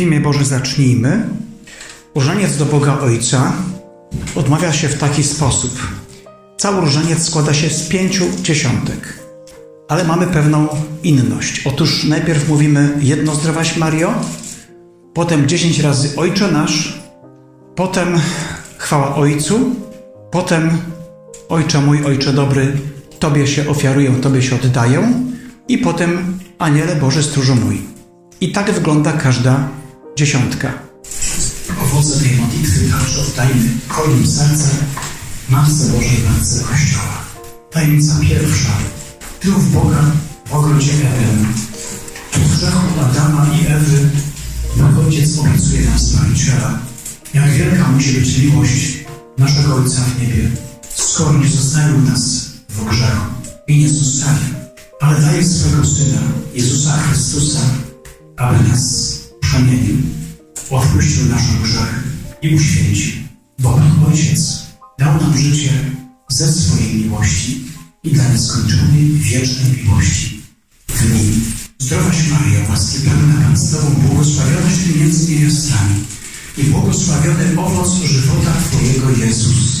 W imię Boże zacznijmy. Różaniec do Boga Ojca odmawia się w taki sposób. Cały różaniec składa się z pięciu dziesiątek, ale mamy pewną inność. Otóż najpierw mówimy jedno zdrowaś Mario, potem dziesięć razy Ojcze nasz, potem chwała Ojcu, potem Ojcze mój, Ojcze dobry, Tobie się ofiaruję, Tobie się oddaję i potem Aniele Boży stróżu mój. I tak wygląda każda dziesiątka. Owoce tej modlitwy także oddajmy hojnym sercem Matce Bożej, Matce Kościoła. Tajemnica pierwsza. Triumf Boga w ogrodzie Eden. Po grzechu Adama i Ewy Bóg Ojciec obiecuje nam Zbawiciela. Jak wielka musi być miłość naszego Ojca w niebie, skoro nie zostawił nas w grzechu i nie zostawi, ale daje swego Syna, Jezusa Chrystusa, aby nas przemienił odpuścił nasze grzechy i uświęcił. Bo Bóg Ojciec dał nam życie ze swojej miłości i dla nieskończonej, wiecznej miłości w Nim. Zdrowaś Maryjo, łaski pełna Pan z Tobą, błogosławionaś Ty między niewiastami i błogosławiony owoc żywota Twojego Jezus.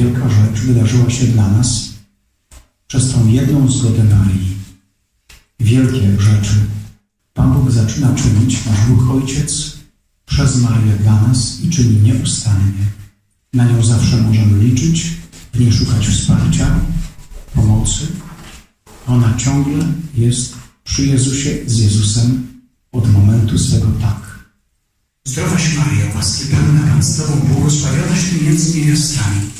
Wielka rzecz wydarzyła się dla nas przez tą jedną zgodę Marii. Wielkie rzeczy Pan Bóg zaczyna czynić, nasz Bóg Ojciec, przez Marię dla nas i czyni nieustannie. Na nią zawsze możemy liczyć, w niej szukać wsparcia, pomocy. Ona ciągle jest przy Jezusie, z Jezusem od momentu swego tak. Zdrowaś Maryjo, łaski pełna Pan z Tobą, błogosławionaś między niewiastami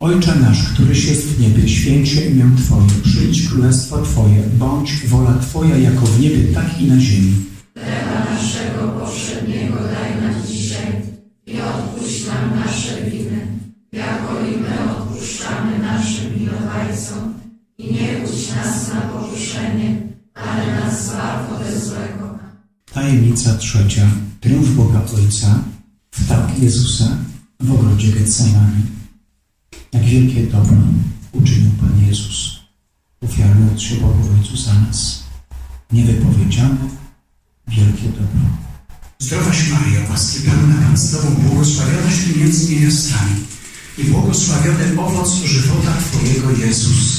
Ojcze nasz, któryś jest w niebie, święcie imię Twoje, przyjdź królestwo Twoje, bądź wola Twoja jako w niebie, tak i na ziemi. Chleba naszego powszedniego daj nam dzisiaj i odpuść nam nasze winy, jako i my odpuszczamy naszym winowajcom. I nie uć nas na poruszenie, ale nas zbaw ode złego. Tajemnica trzecia. Triumf Boga Ojca, wtak Jezusa w ogrodzie Getsemani. Jak wielkie dobro uczynił Pan Jezus, ofiarując się Bogu Ojcu za nas. Niewypowiedziane, wielkie dobro. Zdrowaś Maryjo, łaski pełna Pan z Tobą, błogosławionaś Ty między niewiastami i błogosławiony owoc żywota Twojego Jezus.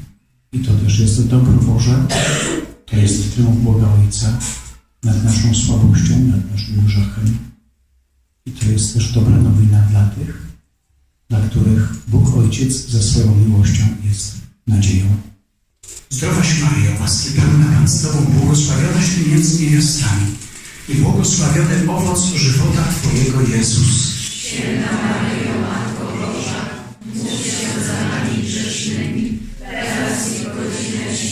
I to też jest dobro Boże, to jest triumf Boga Ojca nad naszą słabością, nad naszym grzechem. I to jest też dobra nowina dla tych, dla których Bóg Ojciec ze swoją miłością jest nadzieją. Zdrowaś Mario, łaski pełna Pan z Tobą, błogosławionaś Ty między niewiastami i błogosławiony owoc żywota Twojego Jezus. Święta Maryjo, Matko Boża, módl się za nami grzesznymi,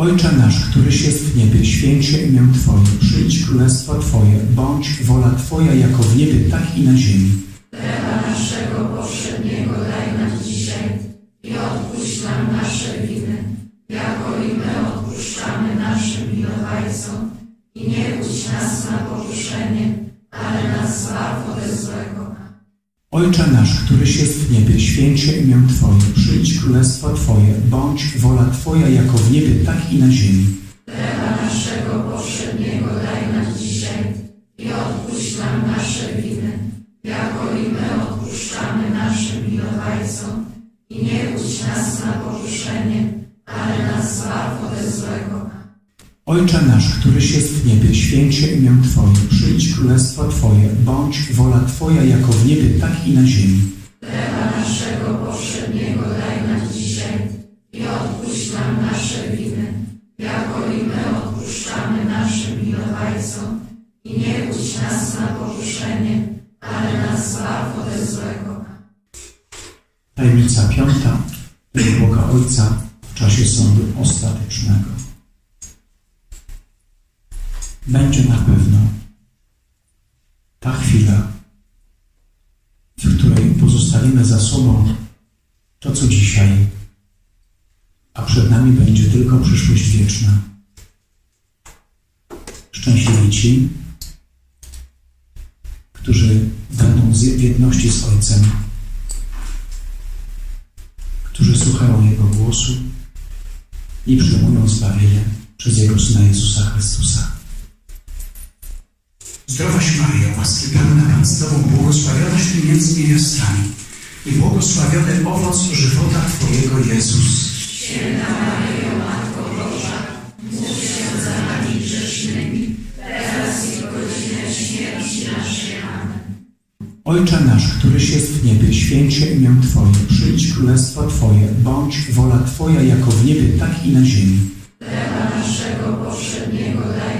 Ojcze nasz, któryś jest w niebie, święć się imię Twoje, przyjdź królestwo Twoje, bądź wola Twoja jako w niebie, tak i na ziemi. Chleba naszego powszedniego daj nam dzisiaj i odpuść nam nasze winy, jako i my odpuszczamy naszym winowajcom. I nie uć nas na pokuszenie, ale nas zbaw ode złego. Ojcze nasz, któryś jest w niebie, święć się imię Twoje, przyjdź królestwo Twoje, bądź wola Twoja jako w niebie, tak i na ziemi. Chleba naszego powszedniego daj nam dzisiaj i odpuść nam nasze winy, jako i my odpuszczamy naszym winowajcom. I nie uć nas na poruszenie, ale nas zbaw ode złego. Ojcze nasz, któryś jest w niebie, święć się imię Twoje, przyjdź królestwo Twoje, bądź wola Twoja jako w niebie, tak i na ziemi. Chleba naszego powszedniego daj nam dzisiaj i odpuść nam nasze winy, jako i my odpuszczamy naszym winowajcom. I nie budź nas na poruszenie, ale nas zbaw ode złego. Tajemnica piąta, Boga Ojca w czasie sądu ostatecznego będzie na pewno ta chwila, w której pozostawimy za sobą to, co dzisiaj, a przed nami będzie tylko przyszłość wieczna. Szczęśliwi ci, którzy będą w jedności z Ojcem, którzy słuchają Jego głosu i przyjmują zbawienie przez Jego Syna Jezusa Chrystusa. Zdrowaś Maria, łaski Panna Pan z Tobą, błogosławionaś Ty między niewiastami i błogosławiony owoc żywota Twojego Jezus. Święta Maryjo, Matko Boża, módl się za nami grzesznymi, teraz i w godzinę śmierci naszej. Amen. Ojcze nasz, któryś jest w niebie, święcie imię Twoje, przyjdź królestwo Twoje, bądź wola Twoja jako w niebie, tak i na ziemi. Chleba naszego powszedniego daj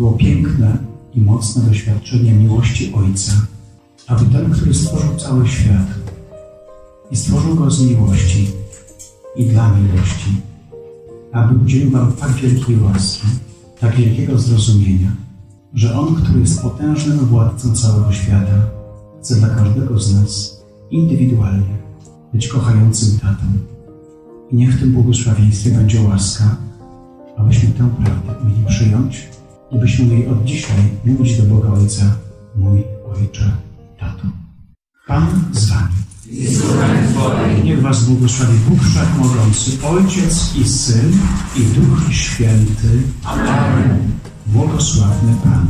było piękne i mocne doświadczenie miłości Ojca, aby ten, który stworzył cały świat i stworzył go z miłości i dla miłości, aby udzielił Wam tak wielkiej łaski, tak wielkiego zrozumienia, że On, który jest potężnym władcą całego świata, chce dla każdego z nas indywidualnie być kochającym tatą. I niech w tym błogosławieństwie będzie łaska, abyśmy tę prawdę mieli przyjąć i byśmy mieli od dzisiaj mówić do Boga Ojca, mój Ojcze, Tato. Pan z Wami. Niech Was błogosławi Bóg Wszechmogący, Ojciec i Syn i Duch Święty. Amen. Błogosławny Pan.